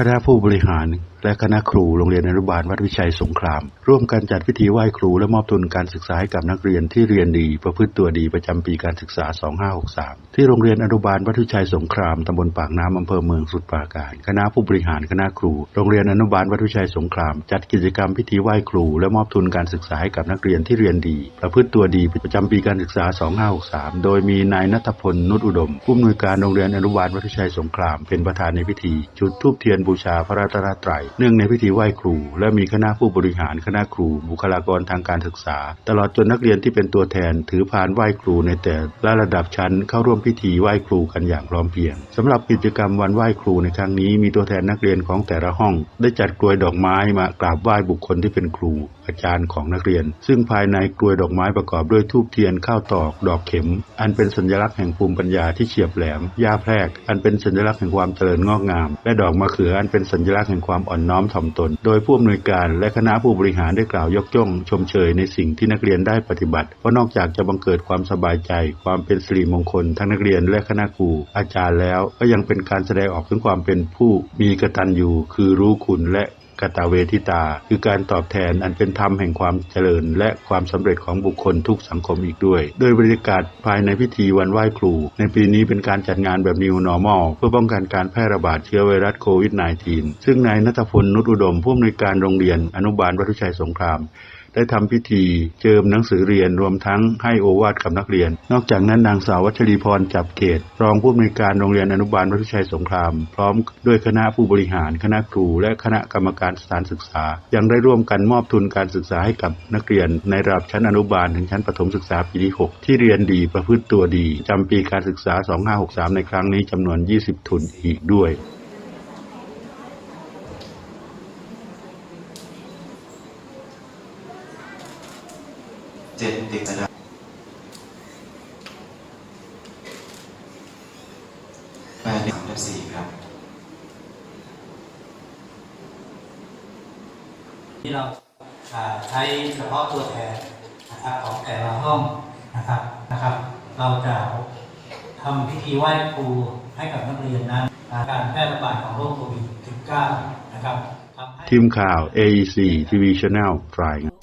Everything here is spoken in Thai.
คณะผู้บริหาร และคณะครูโรงเรียนอนุบาลวัดวิชัยสงคราม ร่วมกันจัดพิธีไหว้ครูและมอบทุนการศึกษาให้กับนักเรียนที่เรียนดีประพฤติตัวดีประจำปีการศึกษา 2563 ที่โรงเรียนอนุบาลวัดวิชัยสงครามตำบลปากน้ำอำเภอเมืองสมุทรปราการ คณะผู้บริหารคณะครู โรงเรียนอนุบาลวัดวิชัยสงคราม จัดกิจกรรมพิธีไหว้ครูและมอบทุนการศึกษาให้กับนักเรียนที่เรียนดี ประพฤติตัวดีประจำปีการศึกษา 2563 โดยมีนายนัทพลนุชอุดมผู้อำนวยการโรงเรียนอนุบาลวัดวิชัยสงครามเป็นประธานในพิธีจุดธูปเทียนบูชาพระรัตนตรัยเนื่องในพิธีไหว้ครู และมีคณะผู้บริหารคณะครู บุคลากรทางการศึกษา ตลอดจนนักเรียนที่เป็นตัวแทนถือพานไหว้ครูในแต่ละระดับชั้นเข้าร่วมพิธีไหว้ครูกันอย่างพร้อมเพรียงสำหรับกิจกรรมวันไหว้ครูในครั้งนี้มีตัวแทนนักเรียนของแต่ละห้อง ได้จัดกลวยดอกไม้มากราบไหว้บุคคลที่เป็นครู อาจารย์ของนักเรียน ซึ่งภายในกลวยดอกไม้ประกอบด้วยธูปเทียนข้าวตอกดอกเข็ม อันเป็นสัญลักษณ์แห่งภูมิปัญญาที่เฉียบแหลมหญ้าแพรก อันเป็นสัญลักษณ์แห่งความเจริญงอกงาม และดอกมะเขืออันเป็นสัญลักษณ์แห่งความอ่อนน้อมถ่อมตน โดยผู้อำนวยการและคณะผู้บริหารได้กล่าวยกย่องชมเชยในสิ่งที่นักเรียนได้ปฏิบัติเพราะนอกจากจะบังเกิดความสบายใจ ความเป็นสิริมงคลทั้งนักเรียนและคณะครูอาจารย์แล้วก็ยังเป็นการแสดงออกถึงความเป็นผู้มีกตัญญูคือรู้คุณและ กตเวทิตา คือการตอบแทนอันเป็นธรรมแห่งความเจริญ และความสำเร็จของบุคคลทุกสังคมอีกด้วย โดยบรรยากาศภายในพิธีวันไหว้ครู ในปีนี้เป็นการจัดงานแบบ New Normal เพื่อป้องกันการแพร่ระบาดเชื้อไวรัสโควิด -19 ซึ่งนายนัทพลนุชอุดมผู้อำนวยการโรงเรียนอนุบาลวัตุชัยสงคราม ได้ทำพิธีเจิมหนังสือเรียนรวมทั้งให้โอวาทกับนักเรียน นอกจากนั้นนางสาววัชรีพรจับเกต รองผู้อำนวยการโรงเรียนอนุบาลวัดวิชัยสงคราม พร้อมด้วยคณะผู้บริหาร คณะครู และคณะกรรมการสถานศึกษา ยังได้ร่วมกันมอบทุนการศึกษาให้กับนักเรียน ในระดับชั้นอนุบาลถึงชั้นประถมศึกษาปีที่ 6 ที่เรียนดีประพฤติตัวดีจำปีการศึกษา 2563 ในครั้งนี้จำนวน 20 ทุนอีกด้วย เจ็ดติดนะครับแปดสามและสี่ครับที่เราอ่าใช้เฉพาะตัวแทนนะครับของแต่ละห้องนะครับนะครับ เราจะทำพิธีไหว้ครูให้กับนักเรียนนั้นอ่าการแพร่ระบาดของโรคโควิด -19 นะครับทำให้ทีมข่าว AEC TV Channel รายงาน